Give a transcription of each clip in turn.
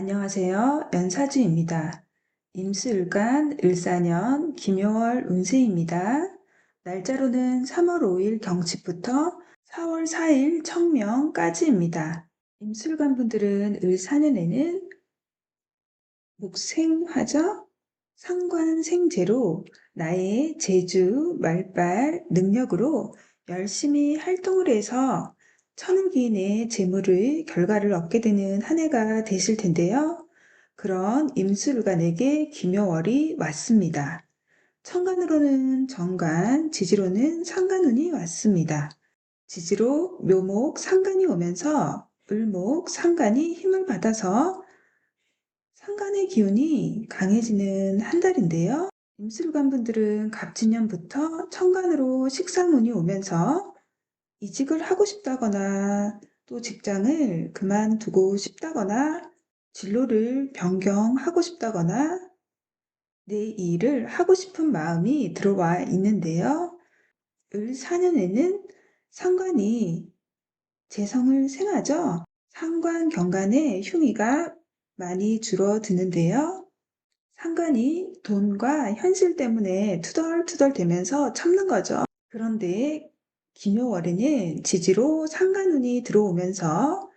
안녕하세요. 연사주입니다. 임수일간 을사년 김효월 운세입니다. 날짜로는 3월 5일 경칩부터 4월 4일 청명까지입니다. 임술관 분들은 을사년에는 목생화죠? 상관생재로 나의 재주, 말빨, 능력으로 열심히 활동을 해서 천을기인의 재물의 결과를 얻게 되는 한 해가 되실 텐데요. 그런 임술관에게 김여월이 왔습니다. 천간으로는 정관, 지지로는 상관운이 왔습니다. 지지로 묘목, 상관이 오면서 을목, 상관이 힘을 받아서 상관의 기운이 강해지는 한 달인데요. 임술관 분들은 갑진년부터 천간으로 식상운이 오면서 이직을 하고 싶다거나 또 직장을 그만두고 싶다거나 진로를 변경하고 싶다거나 내 일을 하고 싶은 마음이 들어와 있는데요. 을 4년에는 상관이 재성을 생하죠. 상관 경간의 흉의가 많이 줄어드는데요. 상관이 돈과 현실 때문에 투덜투덜 되면서 참는 거죠. 그런데 김효월에는 지지로 상간운이 들어오면서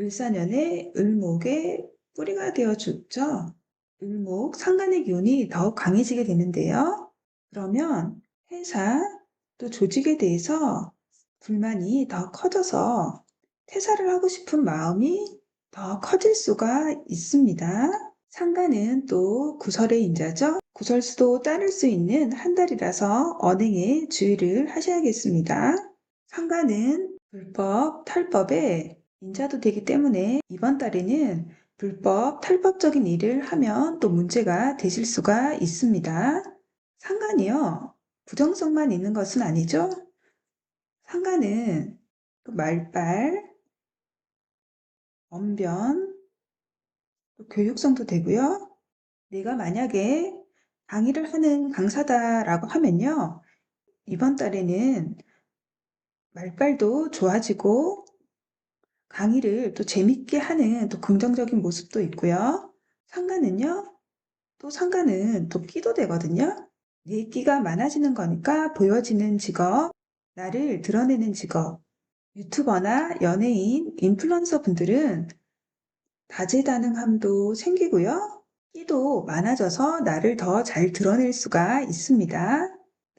을사년에 을목의 뿌리가 되어 죽죠. 을목 상간의 기운이 더욱 강해지게 되는데요. 그러면 회사 또 조직에 대해서 불만이 더 커져서 퇴사를 하고 싶은 마음이 더 커질 수가 있습니다. 상간은 또 구설의 인자죠. 구설수도 따를 수 있는 한 달이라서 언행에 주의를 하셔야겠습니다. 상가는 불법, 탈법에 인자도 되기 때문에 이번 달에는 불법, 탈법적인 일을 하면 또 문제가 되실 수가 있습니다. 상간이요. 부정성만 있는 것은 아니죠. 상간은 말빨, 언변, 교육성도 되고요. 내가 만약에 강의를 하는 강사다라고 하면요. 이번 달에는 말빨도 좋아지고 강의를 또 재밌게 하는 또 긍정적인 모습도 있고요. 상가는요. 또 상가는 또 끼도 되거든요. 내 끼가 많아지는 거니까 보여지는 직업, 나를 드러내는 직업, 유튜버나 연예인, 인플루언서 분들은 다재다능함도 생기고요. 끼도 많아져서 나를 더 잘 드러낼 수가 있습니다.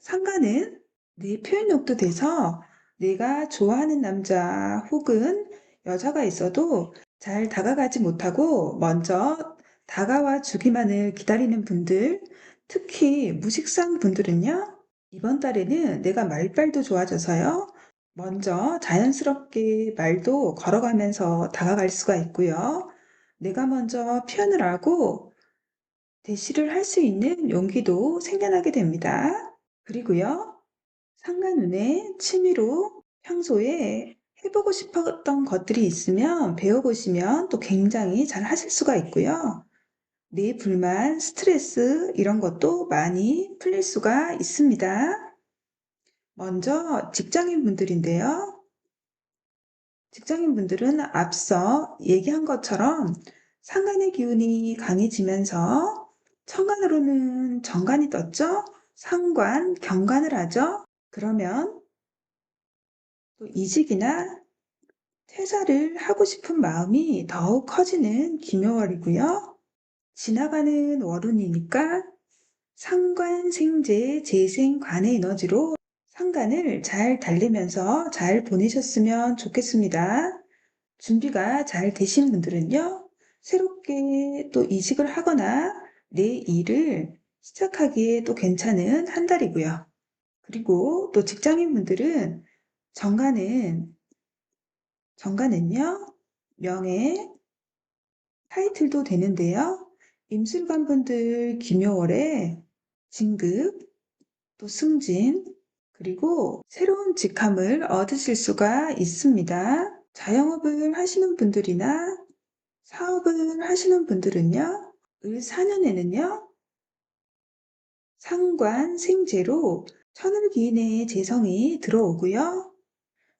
상가는 내 표현력도 돼서 내가 좋아하는 남자 혹은 여자가 있어도 잘 다가가지 못하고 먼저 다가와 주기만을 기다리는 분들, 특히 무식상 분들은요, 이번 달에는 내가 말빨도 좋아져서요, 먼저 자연스럽게 말도 걸어가면서 다가갈 수가 있고요. 내가 먼저 표현을 하고 대시를 할 수 있는 용기도 생겨나게 됩니다. 그리고요. 상간운에 취미로 평소에 해보고 싶었던 것들이 있으면 배워보시면 또 굉장히 잘 하실 수가 있고요. 내 불만, 스트레스 이런 것도 많이 풀릴 수가 있습니다. 먼저 직장인 분들인데요. 직장인 분들은 앞서 얘기한 것처럼 상간의 기운이 강해지면서 천간으로는 정관이 떴죠? 상관, 경관을 하죠? 그러면 또 이직이나 퇴사를 하고 싶은 마음이 더욱 커지는 김여월이고요. 지나가는 월운이니까 상관, 생재, 재생, 관의 에너지로 상간을 잘 달리면서 잘 보내셨으면 좋겠습니다. 준비가 잘 되신 분들은요, 새롭게 또 이직을 하거나 내 일을 시작하기에 또 괜찮은 한 달이고요. 그리고 또 직장인 분들은 정가는, 정가는요, 명예, 타이틀도 되는데요. 임술관 분들 김여월에 진급, 또 승진, 그리고 새로운 직함을 얻으실 수가 있습니다. 자영업을 하시는 분들이나 사업을 하시는 분들은요, 을 4년에는요, 상관, 생재로 천을기인의 재성이 들어오고요.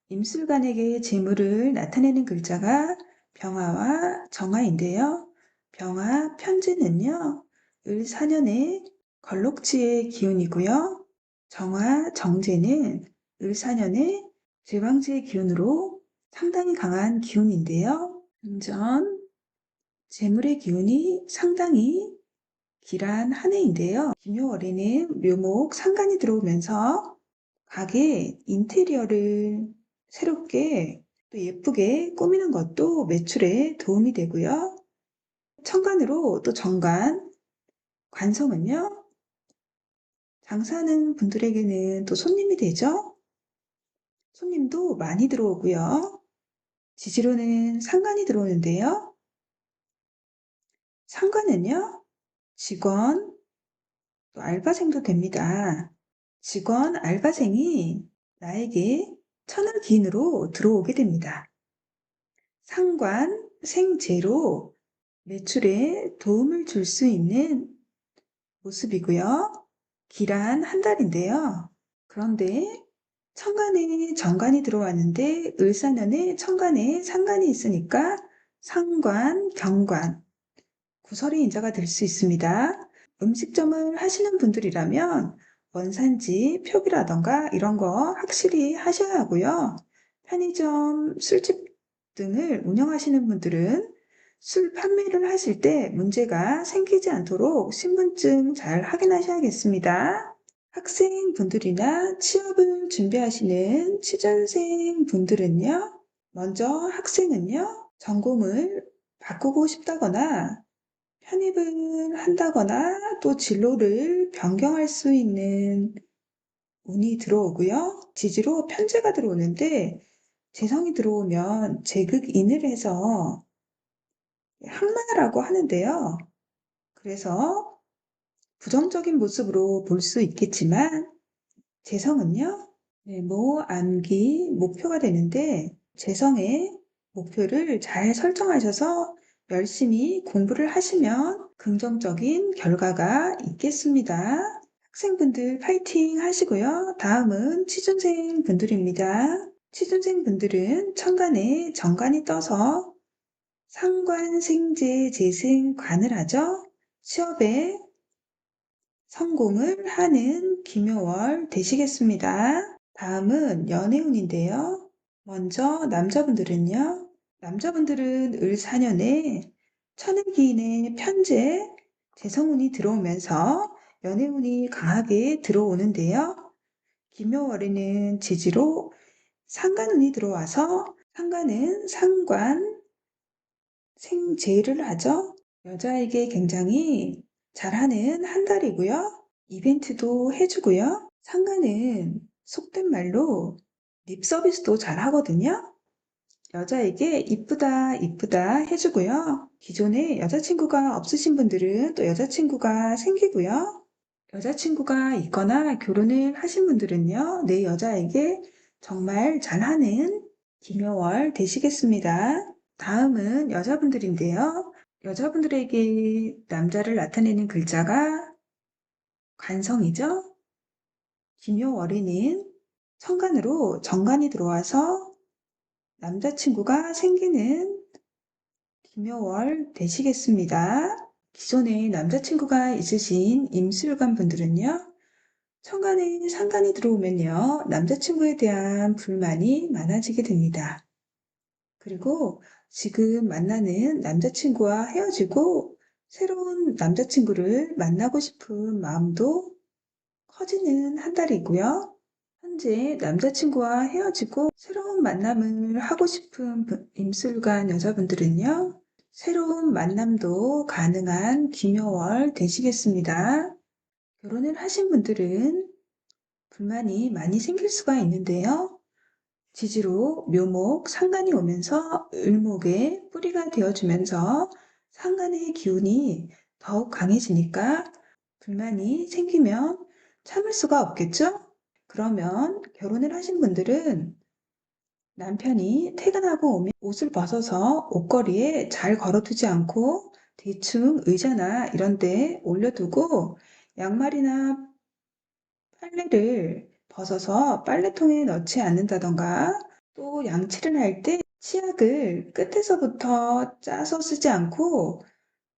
임술관에게 재물을 나타내는 글자가 병화와 정화인데요. 병화 편제는요, 을사년의 걸록지의 기운이고요. 정화 정제는 을사년의 제왕지의 기운으로 상당히 강한 기운인데요. 금전, 재물의 기운이 상당히 길한 한 해인데요. 김요월에는 묘목 상간이 들어오면서 가게 인테리어를 새롭게 또 예쁘게 꾸미는 것도 매출에 도움이 되고요. 천간으로 또 정관, 관성은요. 장사하는 분들에게는 또 손님이 되죠. 손님도 많이 들어오고요. 지지로는 상관이 들어오는데요. 상관은요. 직원, 또 알바생도 됩니다. 직원, 알바생이 나에게 천을 기인으로 들어오게 됩니다. 상관, 생재로 매출에 도움을 줄 수 있는 모습이고요. 기란 한 달인데요. 그런데 천간에 정관이 들어왔는데 을사년에 천간에 상관이 있으니까 상관, 경관, 구설의 인자가 될 수 있습니다. 음식점을 하시는 분들이라면 원산지 표기라던가 이런 거 확실히 하셔야 하고요. 편의점, 술집 등을 운영하시는 분들은 술 판매를 하실 때 문제가 생기지 않도록 신분증 잘 확인하셔야겠습니다. 학생분들이나 취업을 준비하시는 취준생 분들은요. 먼저 학생은요. 전공을 바꾸고 싶다거나 편입을 한다거나 또 진로를 변경할 수 있는 운이 들어오고요. 지지로 편제가 들어오는데 재성이 들어오면 제극인을 해서 항마라고 하는데요. 그래서 부정적인 모습으로 볼 수 있겠지만 재성은요. 네, 모, 암기, 목표가 되는데 재성의 목표를 잘 설정하셔서 열심히 공부를 하시면 긍정적인 결과가 있겠습니다. 학생분들 파이팅 하시고요. 다음은 취준생 분들입니다. 취준생 분들은 천간에 정관이 떠서 상관, 생재, 재승, 관을 하죠. 취업에 성공을 하는 김효월 되시겠습니다. 다음은 연애운인데요. 먼저 남자분들은요. 남자분들은 을 4년에 천을기인의 편제, 재성운이 들어오면서 연애운이 강하게 들어오는데요. 김효월에는 지지로 상관운이 들어와서 상관은 상관, 생재를 하죠. 여자에게 굉장히 잘하는 한 달이고요. 이벤트도 해주고요. 상관은 속된 말로 립 서비스도 잘 하거든요. 여자에게 이쁘다 이쁘다 해주고요. 기존에 여자친구가 없으신 분들은 또 여자친구가 생기고요. 여자친구가 있거나 결혼을 하신 분들은요. 내 여자에게 정말 잘하는 김여월 되시겠습니다. 다음은 여자분들인데요. 여자분들에게 남자를 나타내는 글자가 관성이죠. 김여월에는 천간으로 정관이 들어와서 남자친구가 생기는 김여월 되시겠습니다. 기존에 남자친구가 있으신 임술관 분들은요. 천간에 상관이 들어오면요. 남자친구에 대한 불만이 많아지게 됩니다. 그리고 지금 만나는 남자친구와 헤어지고 새로운 남자친구를 만나고 싶은 마음도 커지는 한 달이고요. 현재 남자친구와 헤어지고 새로운 만남을 하고 싶은 임술관 여자분들은요. 새로운 만남도 가능한 김여월 되시겠습니다. 결혼을 하신 분들은 불만이 많이 생길 수가 있는데요. 지지로 묘목, 상간이 오면서 을목의 뿌리가 되어주면서 상간의 기운이 더욱 강해지니까 불만이 생기면 참을 수가 없겠죠? 그러면 결혼을 하신 분들은 남편이 퇴근하고 오면 옷을 벗어서 옷걸이에 잘 걸어두지 않고 대충 의자나 이런 데 올려두고 양말이나 빨래를 벗어서 빨래통에 넣지 않는다던가 또 양치를 할 때 치약을 끝에서부터 짜서 쓰지 않고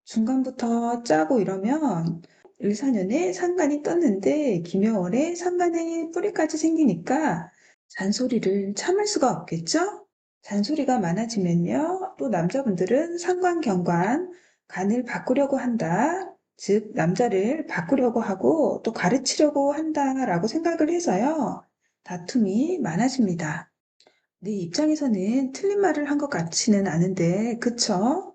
중간부터 짜고 이러면 을사년에 상간이 떴는데 김여월에 상간에 뿌리까지 생기니까 잔소리를 참을 수가 없겠죠? 잔소리가 많아지면요. 또 남자분들은 상관, 경관, 간을 바꾸려고 한다. 즉, 남자를 바꾸려고 하고 또 가르치려고 한다라고 생각을 해서요. 다툼이 많아집니다. 내 입장에서는 틀린 말을 한 것 같지는 않은데, 그쵸?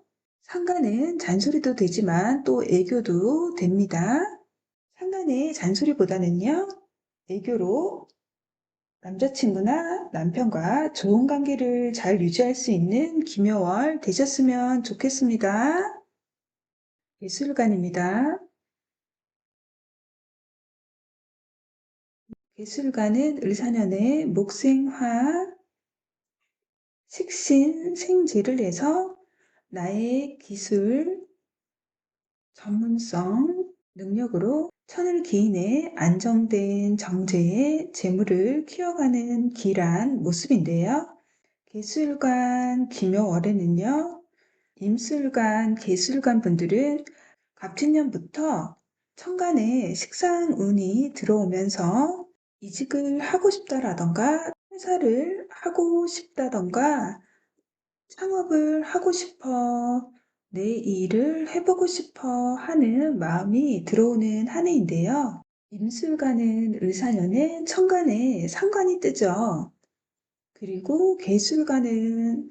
상간은 잔소리도 되지만 또 애교도 됩니다. 상간의 잔소리보다는요, 애교로 남자친구나 남편과 좋은 관계를 잘 유지할 수 있는 김여월 되셨으면 좋겠습니다. 예술관입니다. 예술가는 을사년에 목생화, 식신, 생재를 해서 나의 기술, 전문성, 능력으로 천을 기인의 안정된 정제의 재물을 키워가는 길한 모습인데요. 개술관 김여월에는요. 임술관, 개술관 분들은 갑진년부터 천간에 식상운이 들어오면서 이직을 하고 싶다라던가 회사를 하고 싶다던가 창업을 하고 싶어 내 일을 해보고 싶어 하는 마음이 들어오는 한 해인데요. 임술가는 을사년에 천간에 상관이 뜨죠. 그리고 개술가는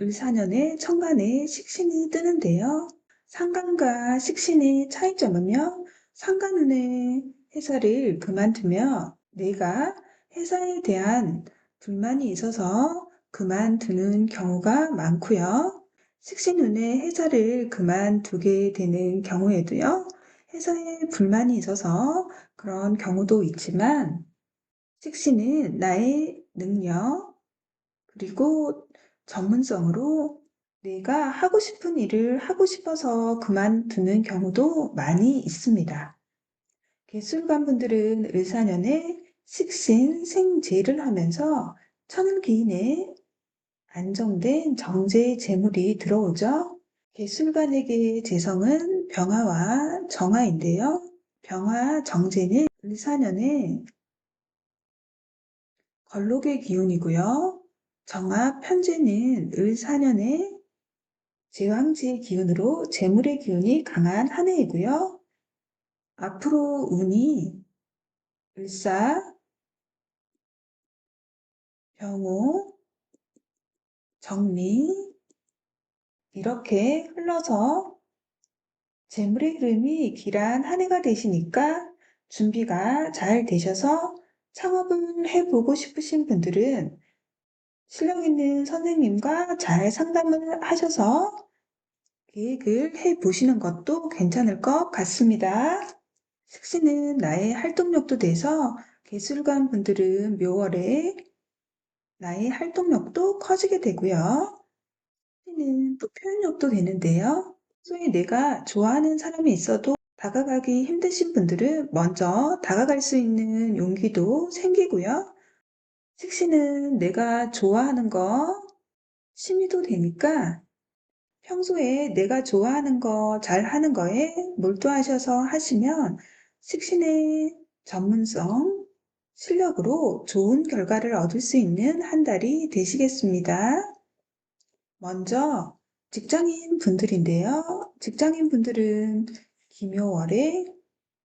을사년에 천간에 식신이 뜨는데요. 상간과 식신의 차이점은요. 상간운의 회사를 그만두며 내가 회사에 대한 불만이 있어서 그만두는 경우가 많고요. 식신 운의 회사를 그만두게 되는 경우에도요. 회사에 불만이 있어서 그런 경우도 있지만 식신은 나의 능력 그리고 전문성으로 내가 하고 싶은 일을 하고 싶어서 그만두는 경우도 많이 있습니다. 개술관 분들은 을사년에 식신, 생재를 하면서 천을기인의 안정된 정제의 재물이 들어오죠. 개술관에게 재성은 병화와 정화인데요. 병화, 정제는 을사년에 걸록의 기운이고요. 정화, 편제는 을사년에 제왕지의 기운으로 재물의 기운이 강한 한 해이고요. 앞으로 운이 을사, 병호, 정리 이렇게 흘러서 재물의 흐름이 길한 한 해가 되시니까 준비가 잘 되셔서 창업을 해보고 싶으신 분들은 실력 있는 선생님과 잘 상담을 하셔서 계획을 해 보시는 것도 괜찮을 것 같습니다. 식신은 나의 활동력도 돼서 개술관 분들은 묘월에 나의 활동력도 커지게 되고요. 식신은 또 표현력도 되는데요. 평소에 내가 좋아하는 사람이 있어도 다가가기 힘드신 분들은 먼저 다가갈 수 있는 용기도 생기고요. 식신은 내가 좋아하는 거 취미도 되니까 평소에 내가 좋아하는 거 잘 하는 거에 몰두하셔서 하시면 식신의 전문성, 실력으로 좋은 결과를 얻을 수 있는 한 달이 되시겠습니다. 먼저 직장인 분들인데요. 직장인 분들은 김효월에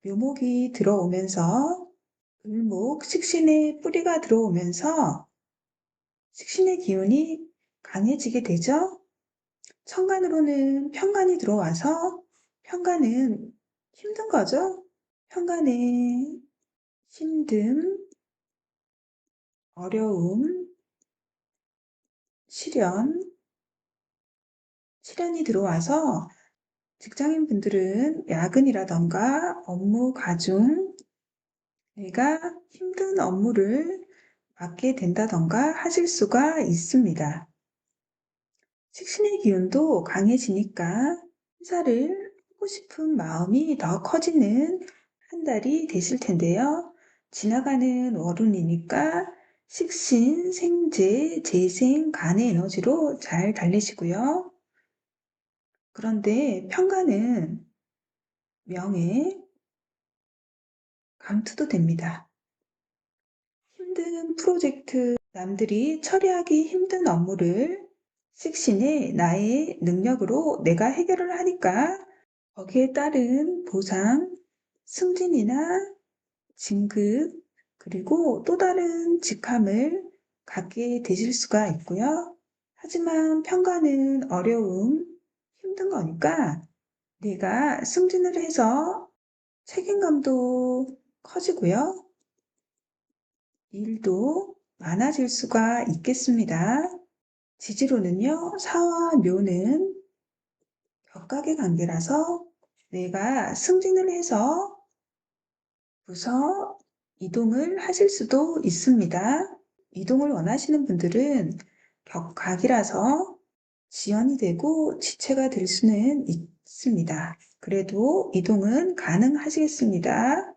묘목이 들어오면서 을목, 식신의 뿌리가 들어오면서 식신의 기운이 강해지게 되죠. 천간으로는 편간이 들어와서 편간은 힘든 거죠. 편간에 힘듦, 어려움, 시련, 시련이 들어와서 직장인 분들은 야근이라던가 업무 가중, 내가 힘든 업무를 맡게 된다던가 하실 수가 있습니다. 식신의 기운도 강해지니까 회사를 하고 싶은 마음이 더 커지는 한 달이 되실 텐데요. 지나가는 월운이니까 식신, 생재, 재생, 간의 에너지로 잘 달리시고요. 그런데 평가는 명예, 감투도 됩니다. 힘든 프로젝트, 남들이 처리하기 힘든 업무를 식신의 나의 능력으로 내가 해결을 하니까 거기에 따른 보상, 승진이나 진급, 그리고 또 다른 직함을 갖게 되실 수가 있고요. 하지만 평가는 어려움, 힘든 거니까 내가 승진을 해서 책임감도 커지고요. 일도 많아질 수가 있겠습니다. 지지로는요, 사와 묘는 격각의 관계라서 내가 승진을 해서 부서 이동을 하실 수도 있습니다. 이동을 원하시는 분들은 격각이라서 지연이 되고 지체가 될 수는 있습니다. 그래도 이동은 가능하시겠습니다.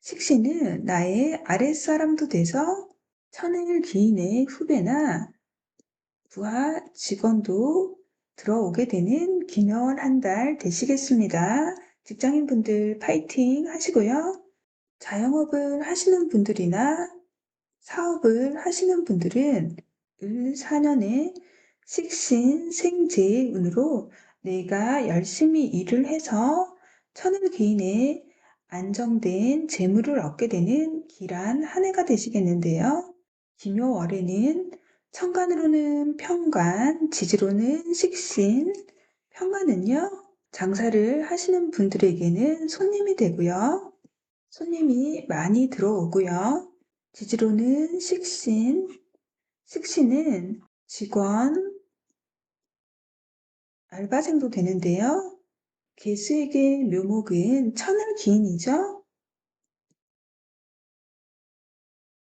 식신은 나의 아랫사람도 돼서 천일 기인의 후배나 부하 직원도 들어오게 되는 기묘한 한 달 되시겠습니다. 직장인분들 파이팅 하시고요. 자영업을 하시는 분들이나 사업을 하시는 분들은 을 4년에 식신 생재 운으로 내가 열심히 일을 해서 천을 개인의 안정된 재물을 얻게 되는 길한 한 해가 되시겠는데요. 김요월에는 천간으로는 평관, 지지로는 식신, 평관은요, 장사를 하시는 분들에게는 손님이 되고요. 손님이 많이 들어오고요. 지지로는 식신, 식신은 직원, 알바생도 되는데요. 개수에게 묘목은 천을 기인이죠.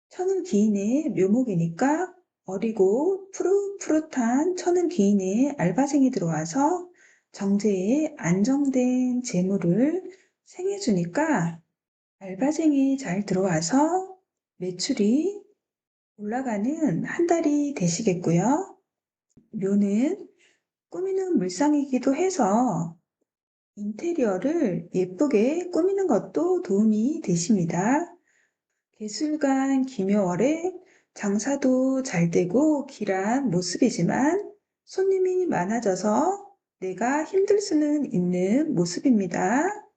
천을 기인의 묘목이니까 어리고 푸릇푸릇한 천을 기인의 알바생이 들어와서 정제에 안정된 재물을 생해주니까 알바생이 잘 들어와서 매출이 올라가는 한 달이 되시겠고요. 묘는 꾸미는 물상이기도 해서 인테리어를 예쁘게 꾸미는 것도 도움이 되십니다. 개술관 김여월에 장사도 잘 되고 길한 모습이지만 손님이 많아져서 내가 힘들 수는 있는 모습입니다.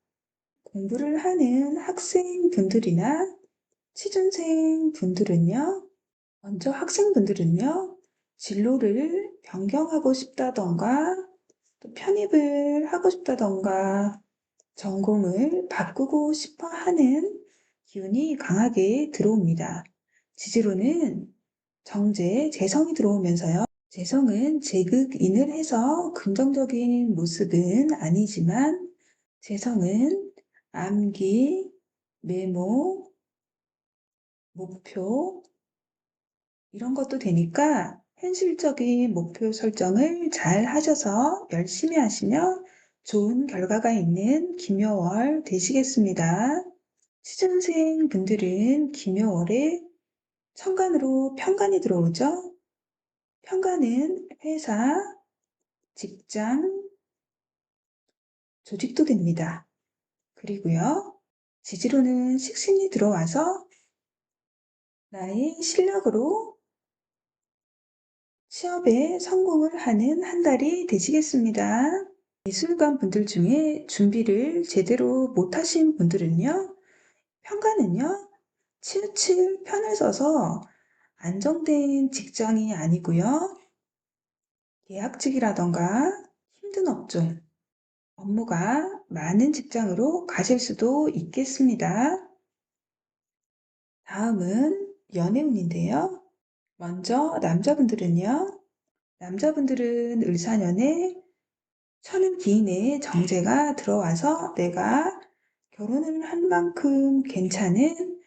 공부를 하는 학생분들이나 취준생 분들은요, 먼저 학생분들은요, 진로를 변경하고 싶다던가, 또 편입을 하고 싶다던가, 전공을 바꾸고 싶어 하는 기운이 강하게 들어옵니다. 지지로는 정제, 재성이 들어오면서요. 재성은 제극인을 해서 긍정적인 모습은 아니지만 재성은 암기, 메모, 목표 이런 것도 되니까 현실적인 목표 설정을 잘 하셔서 열심히 하시면 좋은 결과가 있는 김여월 되시겠습니다. 취준생 분들은 김여월에 천간으로 편간이 들어오죠. 편간은 회사, 직장, 조직도 됩니다. 그리고요, 지지로는 식신이 들어와서 나의 실력으로 취업에 성공을 하는 한 달이 되시겠습니다. 미술관 분들 중에 준비를 제대로 못하신 분들은요, 평가는요, 치우칠 편을 써서 안정된 직장이 아니고요, 계약직이라던가 힘든 업종, 업무가 많은 직장으로 가실 수도 있겠습니다. 다음은 연애운인데요. 먼저 남자분들은요. 남자분들은 을사년에 천은 기인의 정제가 들어와서 내가 결혼을 한 만큼 괜찮은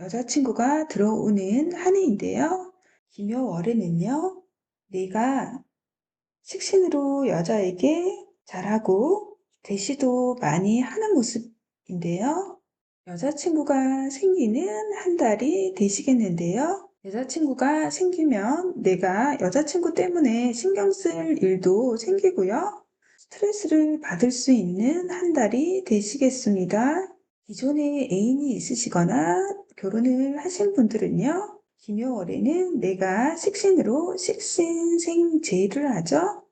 여자친구가 들어오는 한 해인데요. 김여월에는요. 내가 식신으로 여자에게 잘하고 대시도 많이 하는 모습인데요. 여자친구가 생기는 한 달이 되시겠는데요. 여자친구가 생기면 내가 여자친구 때문에 신경 쓸 일도 생기고요. 스트레스를 받을 수 있는 한 달이 되시겠습니다. 기존에 애인이 있으시거나 결혼을 하신 분들은요. 김여월에는 내가 식신으로 식신생제를 하죠.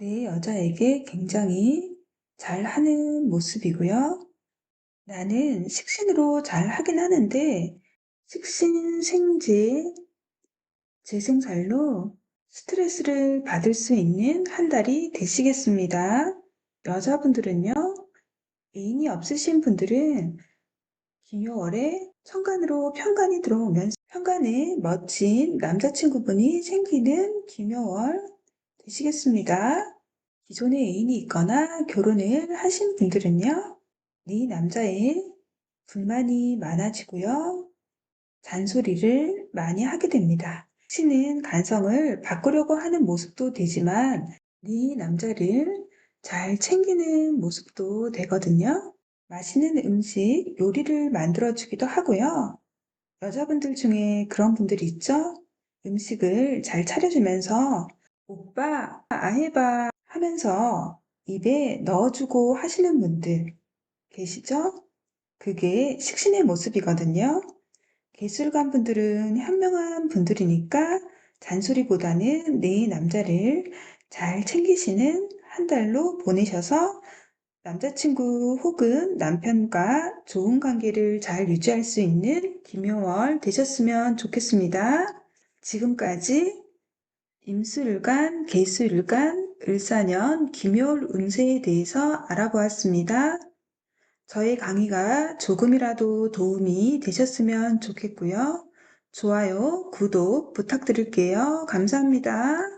내 여자에게 굉장히 잘하는 모습이고요. 나는 식신으로 잘 하긴 하는데 식신생제 재생살로 스트레스를 받을 수 있는 한 달이 되시겠습니다. 여자분들은요, 애인이 없으신 분들은 김여월에 천간으로 편간이 들어오면서 편간에 멋진 남자친구분이 생기는 김여월 되시겠습니다. 기존에 애인이 있거나 결혼을 하신 분들은요, 네 남자에 불만이 많아지고요, 잔소리를 많이 하게 됩니다. 신은 간성을 바꾸려고 하는 모습도 되지만 네 남자를 잘 챙기는 모습도 되거든요. 맛있는 음식, 요리를 만들어주기도 하고요. 여자분들 중에 그런 분들이 있죠? 음식을 잘 차려주면서 오빠, 아 해봐 하면서 입에 넣어주고 하시는 분들 계시죠? 그게 식신의 모습이거든요. 기술관 분들은 현명한 분들이니까 잔소리보다는 내 남자를 잘 챙기시는 한 달로 보내셔서 남자친구 혹은 남편과 좋은 관계를 잘 유지할 수 있는 김효월 되셨으면 좋겠습니다. 지금까지 임수일간, 개수일간, 을사년, 김효월 운세에 대해서 알아보았습니다. 저의 강의가 조금이라도 도움이 되셨으면 좋겠고요. 좋아요, 구독 부탁드릴게요. 감사합니다.